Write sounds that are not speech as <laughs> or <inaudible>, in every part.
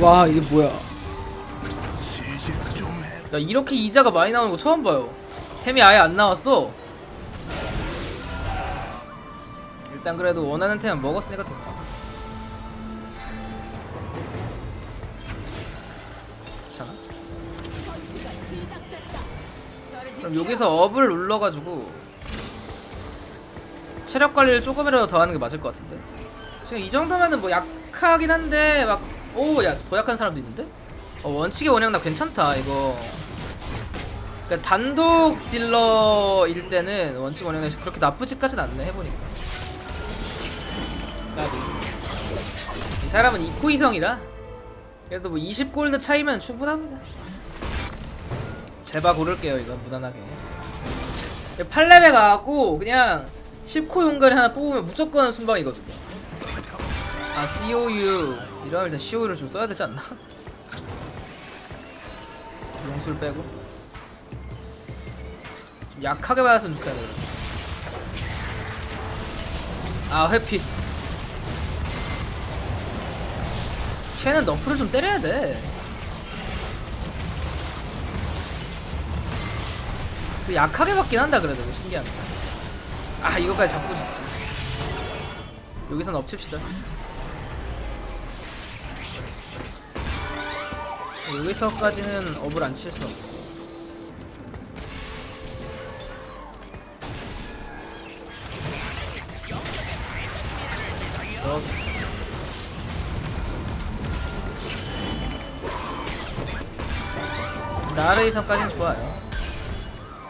와 이게 뭐야. 야 이렇게 이자가 많이 나오는 거 처음 봐요. 템이 아예 안 나왔어. 일단 그래도 원하는 템은 먹었으니까 됐다. 그럼 여기서 업을 눌러가지고 체력 관리를 조금이라도 더 하는 게 맞을 것 같은데. 지금 이 정도면은 뭐 약 하긴 한데 막 오 야 더 약한 사람도 있는데? 어, 원칙의 원형 나 괜찮다 이거. 그러니까 단독 딜러일 때는 원칙 원형이 그렇게 나쁘지까진 않네 해보니까. 까비 이 사람은 이코 이성이라. 그래도 뭐 20골드 차이면 충분합니다. 제발 고를게요 이건 무난하게. 8레벨 가갖고 그냥 10코 용가리 하나 뽑으면 무조건 순방이거든요 아 COU 이러면 일단 COU를 좀 써야 되지 않나? 용술 빼고 좀 약하게 받았으면 좋겠네 아 회피 쟤는 너프를 좀 때려야 돼. 그 약하게 받긴 한다 그래도 신기하네. 아 이거까지 잡고 싶지. 여기선 엎칩시다. 여기서까지는 업을 안 칠 수 없어. 이렇게. 나르이선까지는 좋아요.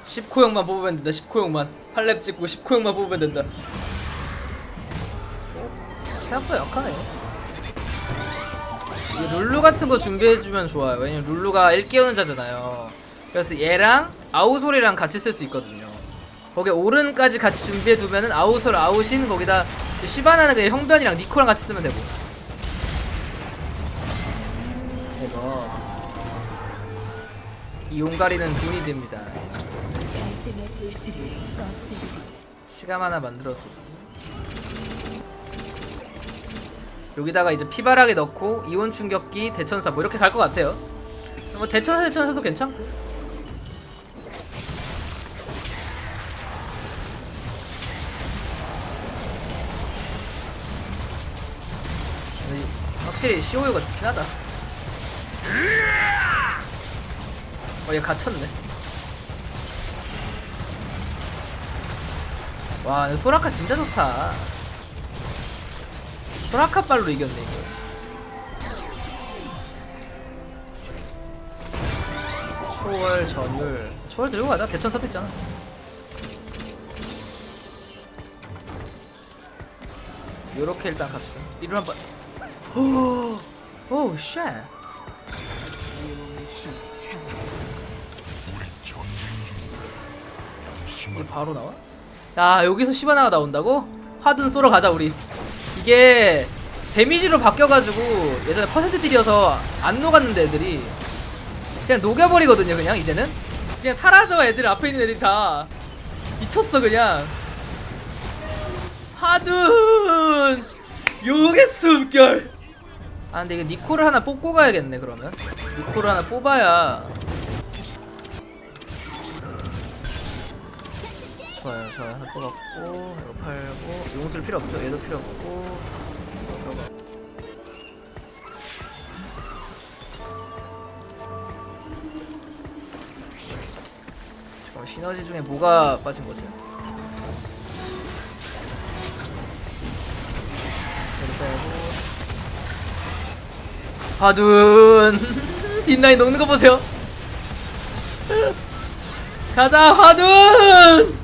10코형만 뽑으면 된다. 10코형만. 8렙 찍고 10코형만 뽑으면 된다. 어? 생각보다 약하네. 이 룰루 같은 거 준비해주면 좋아요. 왜냐면 룰루가 일개운자잖아요. 그래서 얘랑 아우솔이랑 같이 쓸 수 있거든요. 거기에 오른까지 같이 준비해두면은 아우솔 아웃인 거기다 시바나는 그냥 형변이랑 니코랑 같이 쓰면 되고. 이거 이 용가리는 돈이 됩니다. 시감 하나 만들어서 여기다가 이제 피바라기 넣고 이온 충격기 대천사 뭐 이렇게 갈 것 같아요. 뭐 대천사 대천사도 괜찮고. 확실히 시오유가 좋긴 하다. 어, 얘 갇혔네. 와, 소라카 진짜 좋다. 소라카 발로 이겼네, 이거. 초월, 전율. 초월 들고 가자. 대천사도 있잖아. 요렇게 일단 갑시다. 이를 한 번. 오, 오, 쉣. 이게 바로 나와? 야 여기서 시바나가 나온다고? 화든 쏘러 가자 우리 이게 데미지로 바뀌어가지고 예전에 퍼센트 딜이어서 안 녹았는데 애들이. 그냥 녹여버리거든요 그냥 이제는. 그냥 사라져 애들. 앞에 있는 애들이 다. 미쳤어 그냥. 하든 요게 숨결! 아 근데 이거 니코를 하나 뽑고 가야겠네 그러면. 니코를 하나 뽑아야 좋아요 좋아요 하나 뽑았고 이거 팔고 용술 필요 없죠? 얘도 필요 없고. 이거 잠깐만 시너지 중에 뭐가 빠진 거지? 얘도 빼고. 화둔! <laughs> 뒷라인 녹는 거 보세요. <laughs> 가자 화둔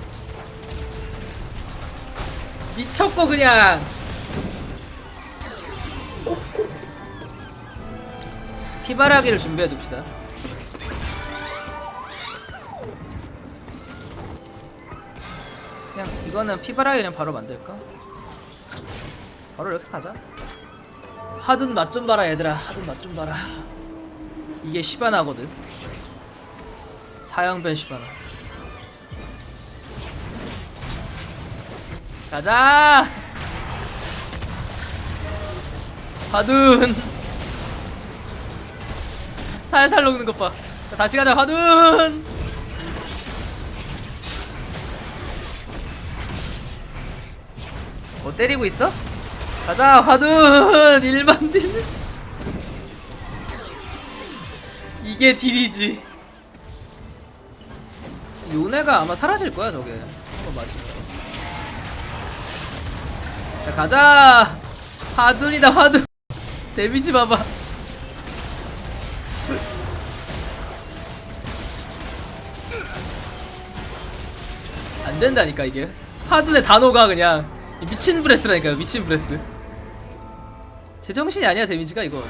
미쳤고 그냥. 피바라기를 준비해 둡시다. 그냥 이거는 피바라기 그냥 바로 만들까? 바로 이렇게 가자. 하든 맛 좀 봐라 얘들아. 하든 맛 좀 봐라. 이게 시바나거든. 사형변 시바나 가자. 화둔. 살살 녹는 것봐. 다시 가자 화둔. 뭐 때리고 있어? 가자 화둔. <laughs> 1만 딜. 이게 딜이지. 요네가 아마 사라질 거야 저게. 한번 맞으면 자 가자! 화둔이다 화둔! 데미지 봐봐. 안 된다니까 이게. 화둔의 단어가 그냥 이 미친 브레스라니까요 미친 브레스. 제정신이 아니야 데미지가 이거.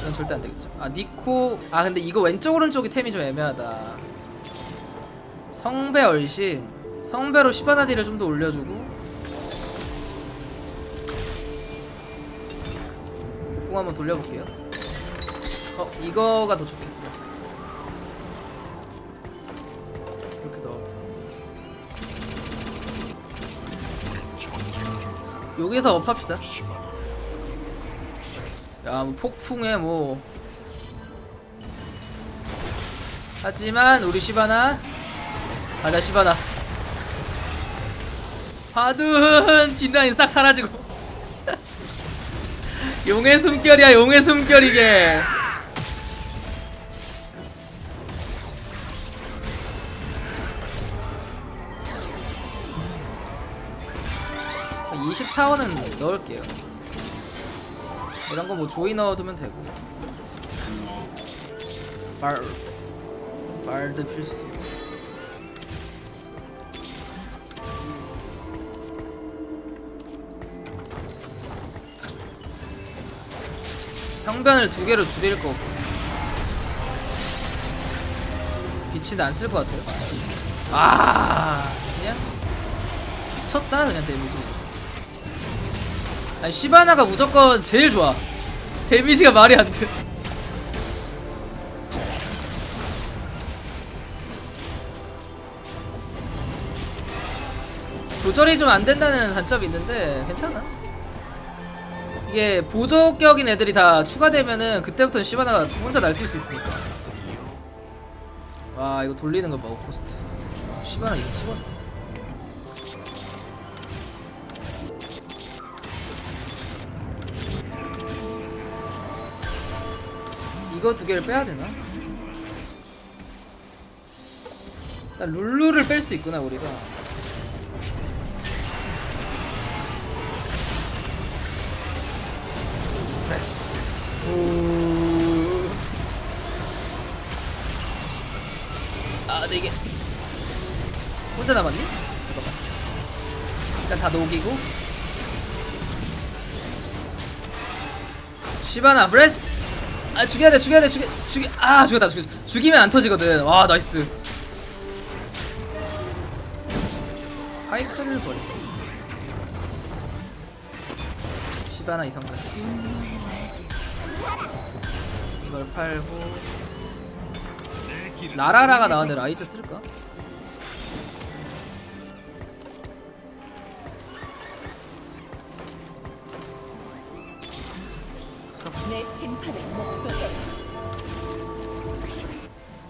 이건 절대 안 되겠죠. 아 니코. 아 근데 이거 왼쪽 오른쪽이 템이 좀 애매하다. 성배 얼심. 성배로 시바나디를 좀 더 올려주고 공 한번 돌려볼게요. 어 이거가 더 좋겠다. 이렇게 넣어 여기서 업합시다. 야뭐 폭풍에 뭐. 하지만 우리 시바나. 가자 시바나. 바둔 뒷라인 싹 사라지고 용의 숨결이야 용의 숨결 이게. 한 24원은 넣을게요. 이런 거 뭐 조이 넣어두면 되고. 말 말드 필수 형변을 두 개로 줄일 거고 빛이 안쓸 것 같아요. 아 그냥? 미쳤다 그냥 데미지. 아니 시바나가 무조건 제일 좋아. 데미지가 말이 안돼. 조절이 좀 안 된다는 단점이 있는데 괜찮아 이게 보조격인 애들이 다 추가되면은 그때부터는 시바나가 혼자 날뛸 수 있으니까. 와 이거 돌리는 거봐 오포스트. 시바나 이거 찍었네 이거 두 개를 빼야 되나? 일단 룰루를 뺄 수 있구나 우리가 아, 근데 이게 혼자 남았니? 잠깐만. 일단 다 녹이고. 시바나 브레스. 아 죽여야 돼, 죽여야 돼, 죽여, 죽여. 아 죽였다, 죽여. 죽이면 안 터지거든. 와 나이스. 파이크를 버리. 시바나 이성까지. 이걸 팔고 나라라가 나왔는데 라이즈 쓸까? 내 심판을 목도해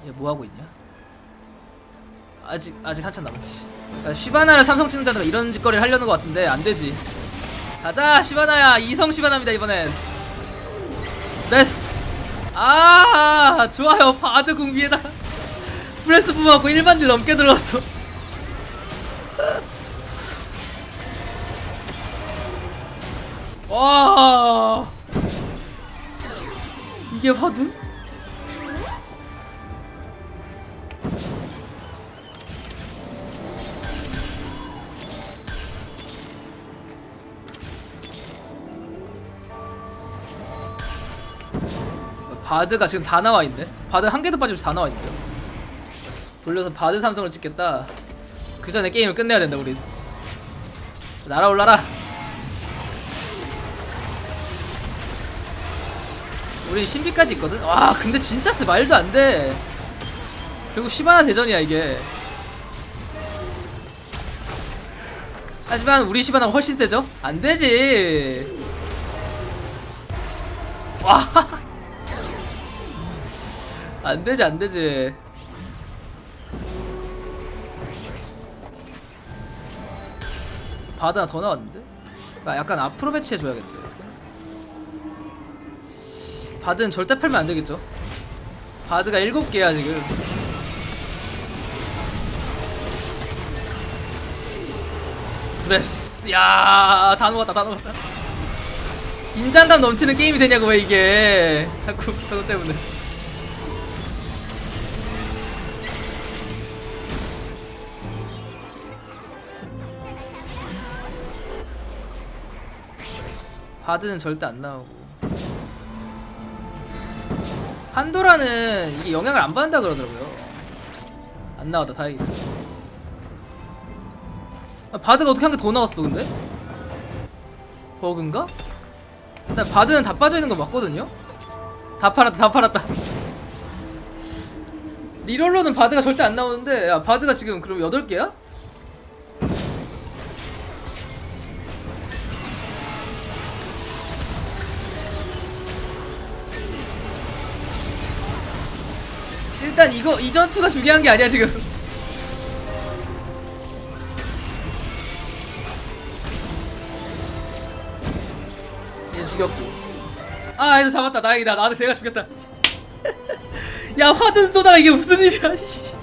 얘 뭐 하고 있냐? 아직 아직 한참 남았지. 자, 시바나를 삼성 찍는다든가 이런 짓거리를 하려는 것 같은데 안 되지. 가자 시바나야 이성 시바나입니다 이번엔. 네스. 아 좋아요 바드 궁 위에다 프레스 뿜어갖고 1만 딜 넘게 들어갔어. 와 이게 바드? 바드가 지금 다 나와 있네. 바드 한 개도 빠지면서 다 나와 있어요. 돌려서 바드 삼성을 찍겠다. 그 전에 게임을 끝내야 된다 우리. 날아올라라. 우리 신비까지 있거든. 와 근데 진짜 세 말도 안 돼. 결국 시바나 대전이야 이게. 하지만 우리 시바나가 훨씬 세죠? 안 되지. 와. 안 되지 안 되지. 하나 더 나왔는데? 아, 약간 앞으로 배치해줘야겠다. 바드는 절대 팔면 안 되겠죠? 바드가 7개야 지금. 그랬어. 야, 다 녹았다, 다 녹았다. 긴장감 넘치는 게임이 되냐고 왜 이게 자꾸 저것 때문에. 바드는 절대 안 나오고 판도라는 이게 영향을 안 받는다 그러더라고요 안 나왔다 다행이다 아, 바드가 어떻게 한 개 더 나왔어 근데? 버그인가? 일단 바드는 다 빠져있는 거 맞거든요? 다 팔았다 다 팔았다 리롤로는 바드가 절대 안 나오는데 야 바드가 지금 그럼 8개야? 일단 이거 이 전투가 중요한 게 아니야 지금. 얘 죽였고. 아 얘도 잡았다. 다행이다. 나한테 내가 죽였다. <laughs> 야 화든 쏘다가 이게 무슨 일이야 씨.